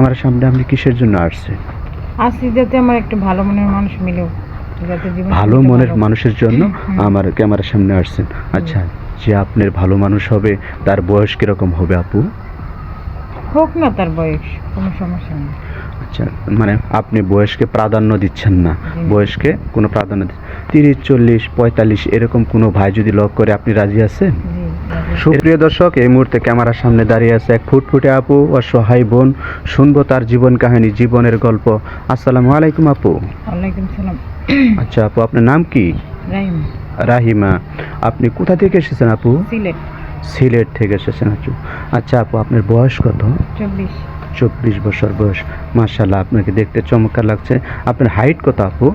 আমার সামনে আপনি কিসের জন্য আসছেন? আসছি যাতে আমার একটা ভালো মনের মানুষ মিলেও যাতে জীবন ভালো মনের মানুষের জন্য আমার ক্যামেরার সামনে আসছেন। আচ্ছা যে আপনার ভালো মানুষ হবে তার বয়স কীরকম হবে আপু? হোক না তার বয়স কোনো সমস্যা নেই। আচ্ছা মানে আপনি বয়সকে প্রাধান্য দিচ্ছেন না। বয়সকে কোনো প্রাধান্য দিচ্ছেন তিরিশ চল্লিশ পঁয়তাল্লিশ এরকম কোনো ভাই যদি লক করে আপনি রাজি আছেন। সুপ্রিয় দর্শক এই মুহূর্তে ক্যামেরার সামনে দাঁড়িয়ে আছে এক ফুটফুটে আপু অসহায় বোন শুনব তার জীবন কাহিনী জীবনের গল্প। আসসালামু আলাইকুম আপু। সালাম। আচ্ছা আপু আপনার নাম কি? রাহিম। আপনি কোথা থেকে এসেছেন আপু? সিলেট। সিলেট থেকে এসেছেন আপু। আচ্ছা আপু আপনার বয়স কত? চব্বিশ। চব্বিশ বছর বয়স। মার্শাল্লাহ আপনাকে দেখতে চমৎকার লাগছে। আপনার হাইট কত আপু?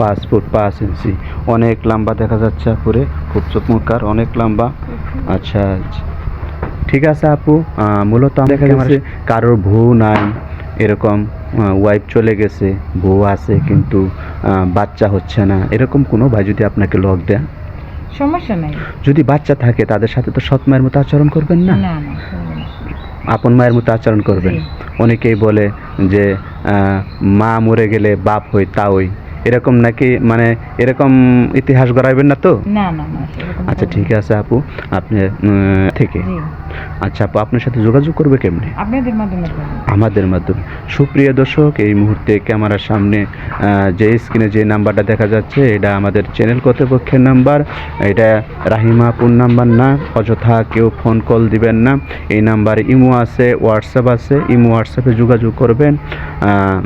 পাঁচ ফুট পাঁচ ইঞ্চি। অনেক লম্বা দেখা যাচ্ছে আপুরে। খুব চমৎকার অনেক লম্বা। আচ্ছা আচ্ছা। ঠিক আছে আপু মূলত আমি দেখা গেছে কারোর বউ নাই এরকম ওয়াইফ চলে গেছে বউ আছে কিন্তু বাচ্চা হচ্ছে না। এরকম কোনো ভাই যদি আপনাকে লক দেয়? সমস্যা নাই। যদি বাচ্চা থাকে তাদের সাথে তো সৎ মায়ের মতো আচরণ করবেন না? না না করব না। আপন মায়ের মতো আচরণ করবেন। অনেকেই বলে যে মা মরে গেলে বাপ হই তা হই। এরকম নাকি মানে এরকম ইতিহাস গড়াইবেন না তো? না না না সেরকম আচ্ছা ঠিক আছে আপু আপনি উম, থেকে। জি। আচ্ছা আপু আপনার সাথে যোগাযোগ করবে কেমনে? আপনাদের মাধ্যমে করব। আমাদের মাধ্যমে। সুপ্রিয় দর্শক এই মুহূর্তে ক্যামেরার সামনে আহ, যে স্ক্রিনে যে নাম্বারটা দেখা যাচ্ছে এটা আমাদের চ্যানেল কর্তৃপক্ষের নাম্বার। এটা রাহিমা আপুর নাম্বার না অযথা কেউ ফোন কল দিবেন না। এই নাম্বারে ইমো আছে হোয়াটসঅ্যাপ আছে ইমো হোয়াটসঅ্যাপে যোগাযোগ করবেন। আহ,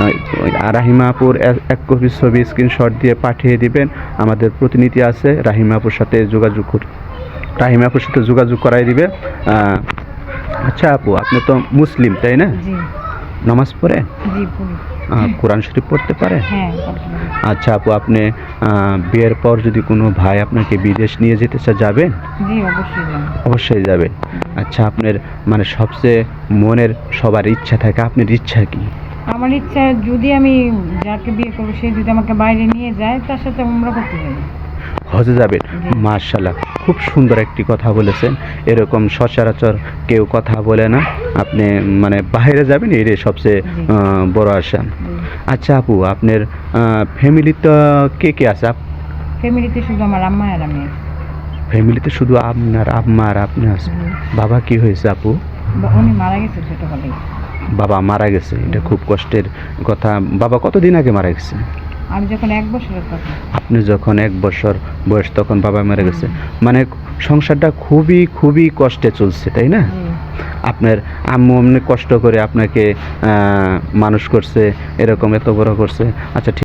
আহ, রাহিমা আপুর এক- এক কপি ছবি স্ক্রিনশট দিয়ে পাঠিয়ে দিবেন। আমাদের প্রতিনিধি আছে রাহিমা আপুর সাথে যোগাযোগ রাহিমা আপুর সাথে যোগাযোগ করাই দিবে। আচ্ছা আপু আপনি তো মুসলিম তাই না? নামাজ পড়ে? কোরআন শরীফ পড়তে পারে? হ্যাঁ। আচ্ছা আপু আপনি বিয়ের পর যদি কোনো ভাই আপনাকে বিদেশ নিয়ে যেতে চা যাবেন? অবশ্যই যাবেন। আচ্ছা আপনার মানে সবচেয়ে মনের সবার ইচ্ছা থাকে আপনার ইচ্ছা কি? আমার ইচ্ছা যদি আমি যাকে বিয়ে করব সে যদি আমাকে বাইরে নিয়ে যায় তার সাথে আমরা করতে যাব হজে যাবেন। মার্শাল্লাহ খুব সুন্দর একটি কথা বলেছেন। এরকম সচরাচর কেউ কথা বলে না। আপনি মানে বাইরে যাবেন এটাই সবচেয়ে বড় আশা আচ্ছা আপু আপনার ফ্যামিলিতে কে কে আছে? ফ্যামিলিতে শুধু আমার আম্মা আর আমি ফ্যামিলিতে শুধু আপনার আম্মা আর আপনি আছে বাবা কি হয়েছে আপু? উনি মারা গেছে ছোটবেলায়। বাবা মারা গেছে এটা খুব কষ্টের কথা। বাবা কতদিন আগে মারা গেছে? আমি যখন এক বছরের কথা। আপনি যখন এক বছর বয়স তখন বাবা মারা গেছে। মানে সংসারটা খুবই খুবই কষ্টে চলছে তাই না? আপনার আম্মু অমনি কষ্ট করে আপনাকে আহ, মানুষ করছে এরকম এত বড় করছে। আচ্ছা ঠিক